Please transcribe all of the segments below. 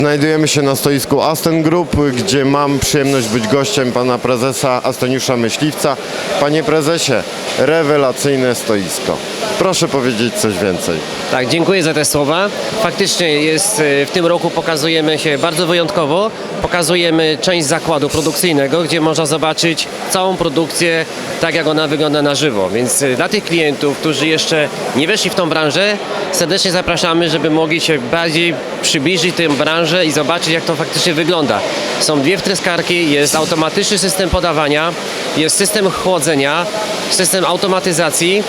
Znajdujemy się na stoisku Asten Group, gdzie mam przyjemność być gościem pana prezesa Asteniusza Myśliwca. Panie prezesie, rewelacyjne stoisko. Proszę powiedzieć coś więcej. Tak, dziękuję za te słowa. Faktycznie jest, e, w tym roku pokazujemy się bardzo wyjątkowo. Pokazujemy część zakładu produkcyjnego, gdzie można zobaczyć całą produkcję, tak jak ona wygląda na żywo. Więc e, dla tych klientów, którzy jeszcze nie weszli w tą branżę, serdecznie zapraszamy, żeby mogli się bardziej przybliżyć tę branżę i zobaczyć, jak to faktycznie wygląda. Są dwie wtryskarki, jest automatyczny system podawania, jest system chłodzenia, system automatyzacji.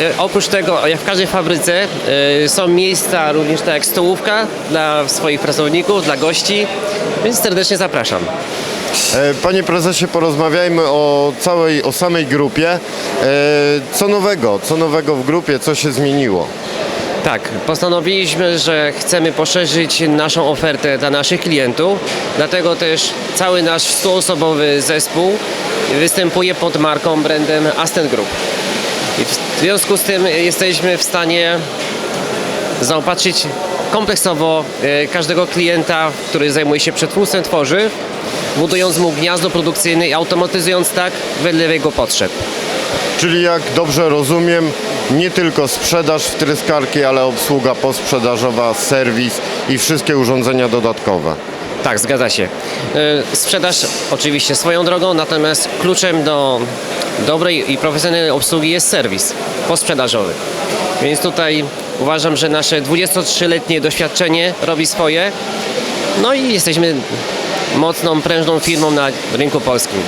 E, Oprócz tego, jak w każdej fabryce, e, są miejsca również tak jak stołówka dla swoich pracowników, dla gości, więc serdecznie zapraszam. E, Panie prezesie, porozmawiajmy o całej, o samej grupie. Co nowego? Co nowego w grupie? Co się zmieniło? Tak, postanowiliśmy, że chcemy poszerzyć naszą ofertę dla naszych klientów, dlatego też cały nasz stuosobowy zespół występuje pod marką, brandem Aston Group. I w związku z tym jesteśmy w stanie zaopatrzyć kompleksowo e, każdego klienta, który zajmuje się przetwórstwem tworzyw, budując mu gniazdo produkcyjne i automatyzując tak wedle jego potrzeb. Czyli jak dobrze rozumiem, nie tylko sprzedaż wtryskarki, ale obsługa posprzedażowa, serwis i wszystkie urządzenia dodatkowe. Tak, zgadza się. E, Sprzedaż oczywiście swoją drogą, natomiast kluczem do dobrej i profesjonalnej obsługi jest serwis posprzedażowy. Więc tutaj uważam, że nasze 23-letnie doświadczenie robi swoje. No i jesteśmy mocną, prężną firmą na rynku polskim.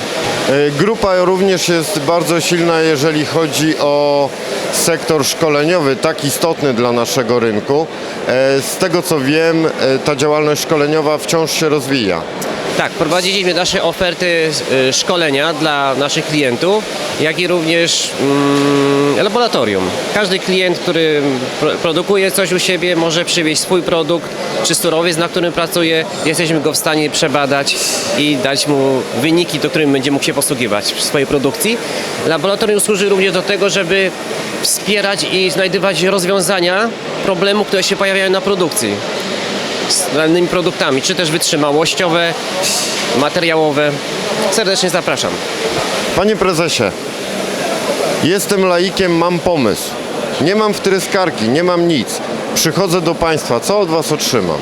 E, Grupa również jest bardzo silna, jeżeli chodzi o sektor szkoleniowy, tak istotny dla naszego rynku. E, Z tego co wiem, e, ta działalność szkoleniowa wciąż się rozwija. Tak, prowadziliśmy nasze oferty y, szkolenia dla naszych klientów, jak i również mm, laboratorium. Każdy klient, który pro, produkuje coś u siebie, może przywieźć swój produkt czy surowiec, na którym pracuje. Jesteśmy go w stanie przebadać i dać mu wyniki, do których będzie mógł się posługiwać w swojej produkcji. Laboratorium służy również do tego, żeby wspierać i znajdywać rozwiązania problemów, które się pojawiają na produkcji z danymi produktami, czy też wytrzymałościowe, materiałowe. Serdecznie zapraszam. Panie prezesie, jestem laikiem, mam pomysł. Nie mam wtryskarki, nie mam nic. Przychodzę do państwa, co od was otrzymam?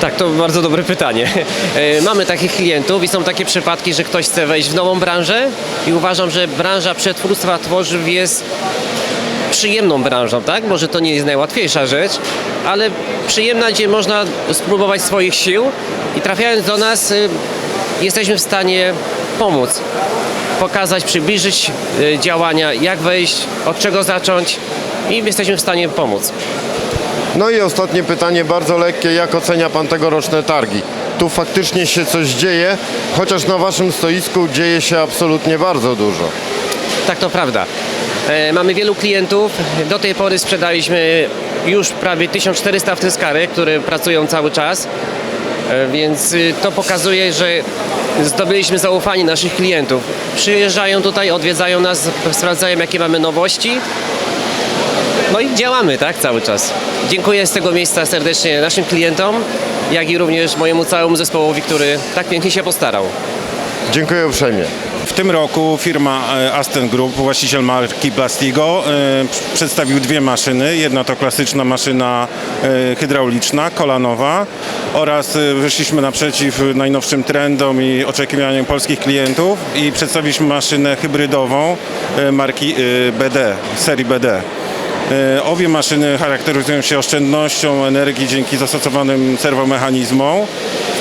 Tak, to bardzo dobre pytanie. E, Mamy takich klientów i są takie przypadki, że ktoś chce wejść w nową branżę i uważam, że branża przetwórstwa tworzyw jest przyjemną branżą, tak? Może to nie jest najłatwiejsza rzecz, ale przyjemna, gdzie można spróbować swoich sił i trafiając do nas y, jesteśmy w stanie pomóc, pokazać, przybliżyć y, działania, jak wejść, od czego zacząć i jesteśmy w stanie pomóc. No i ostatnie pytanie, bardzo lekkie. Jak ocenia pan tegoroczne targi? Tu faktycznie się coś dzieje, chociaż na waszym stoisku dzieje się absolutnie bardzo dużo. Tak, to prawda. E, Mamy wielu klientów. Do tej pory sprzedaliśmy już prawie 1400 wtryskarek, które pracują cały czas. E, Więc y, to pokazuje, że zdobyliśmy zaufanie naszych klientów. Przyjeżdżają tutaj, odwiedzają nas, sprawdzają jakie mamy nowości. No i działamy, tak, cały czas. Dziękuję z tego miejsca serdecznie naszym klientom, jak i również mojemu całemu zespołowi, który tak pięknie się postarał. Dziękuję uprzejmie. W tym roku firma e, Aston Group, właściciel marki Plastigo, e, pr- przedstawił dwie maszyny. Jedna to klasyczna maszyna e, hydrauliczna, kolanowa oraz wyszliśmy naprzeciw najnowszym trendom i oczekiwaniom polskich klientów i przedstawiliśmy maszynę hybrydową marki BD, serii BD. E, Obie maszyny charakteryzują się oszczędnością energii dzięki zastosowanym serwomechanizmom,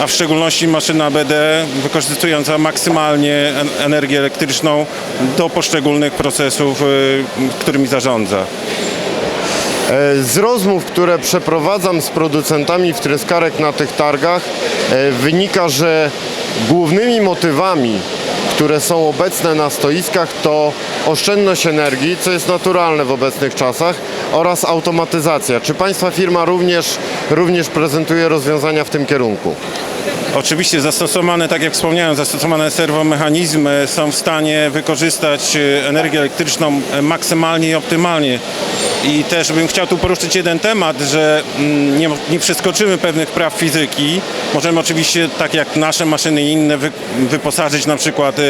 a w szczególności maszyna BD wykorzystująca maksymalnie en- energię elektryczną do poszczególnych procesów, e, którymi zarządza. E, Z rozmów, które przeprowadzam z producentami wtryskarek na tych targach, wynika, że głównymi motywami, które są obecne na stoiskach, to oszczędność energii, co jest naturalne w obecnych czasach, oraz automatyzacja. Czy Państwa firma również, również prezentuje rozwiązania w tym kierunku? Oczywiście zastosowane, tak jak wspomniałem, zastosowane serwomechanizmy są w stanie wykorzystać e, energię elektryczną e, maksymalnie i optymalnie. I też bym chciał tu poruszyć jeden temat, że mm, nie, nie przeskoczymy pewnych praw fizyki. Możemy oczywiście, tak jak nasze maszyny i inne, wy, wyposażyć na przykład e,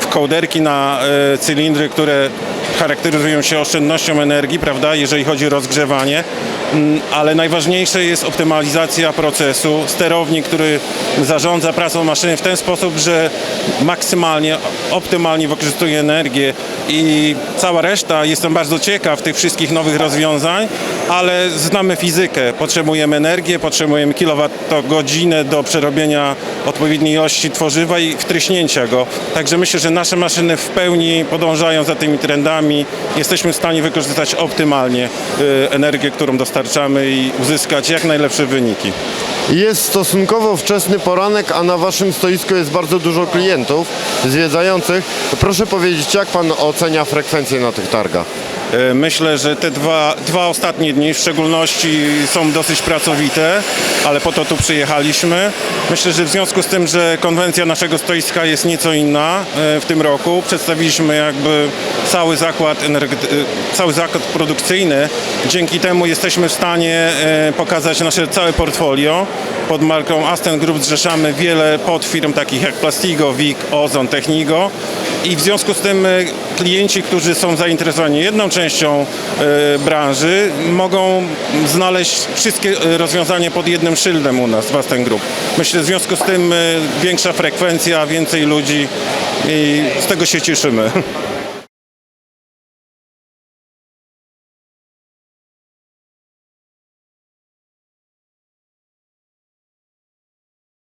w kołderki na cylindry, które charakteryzują się oszczędnością energii, prawda, jeżeli chodzi o rozgrzewanie, Mm, ale najważniejsze jest optymalizacja procesu. Sterownik, który zarządza pracą maszyny w ten sposób, że maksymalnie, optymalnie wykorzystuje energię i cała reszta, jestem bardzo ciekaw tych wszystkich nowych rozwiązań, ale znamy fizykę, potrzebujemy energię, potrzebujemy kilowattogodzinę do przerobienia odpowiedniej ilości tworzywa i wtryśnięcia go. Także myślę, że nasze maszyny w pełni podążają za tymi trendami. Jesteśmy w stanie wykorzystać optymalnie y, energię, którą dostarczamy i uzyskać jak najlepsze wyniki. Jest stosunkowo wczesny poranek, a na waszym stoisku jest bardzo dużo klientów zwiedzających. Proszę powiedzieć, jak pan ocenia frekwencję na tych targach? E, Myślę, że te dwa, dwa ostatnie dni w szczególności są dosyć pracowite, ale po to tu przyjechaliśmy. Myślę, że w związku z tym, że konwencja naszego stoiska jest nieco inna e, w tym roku, przedstawiliśmy jakby cały zakład, e, cały zakład produkcyjny. Dzięki temu jesteśmy w stanie pokazać nasze całe portfolio. Pod marką Asten Group zrzeszamy wiele podfirm takich jak Plastigo, WIG, Ozon, Technigo i w związku z tym e, klienci, którzy są zainteresowani jedną częścią e, branży, mogą znaleźć wszystkie e, rozwiązania pod jednym szyldem u nas w Asten Group. Myślę, w związku z tym większa frekwencja, więcej ludzi i z tego się cieszymy.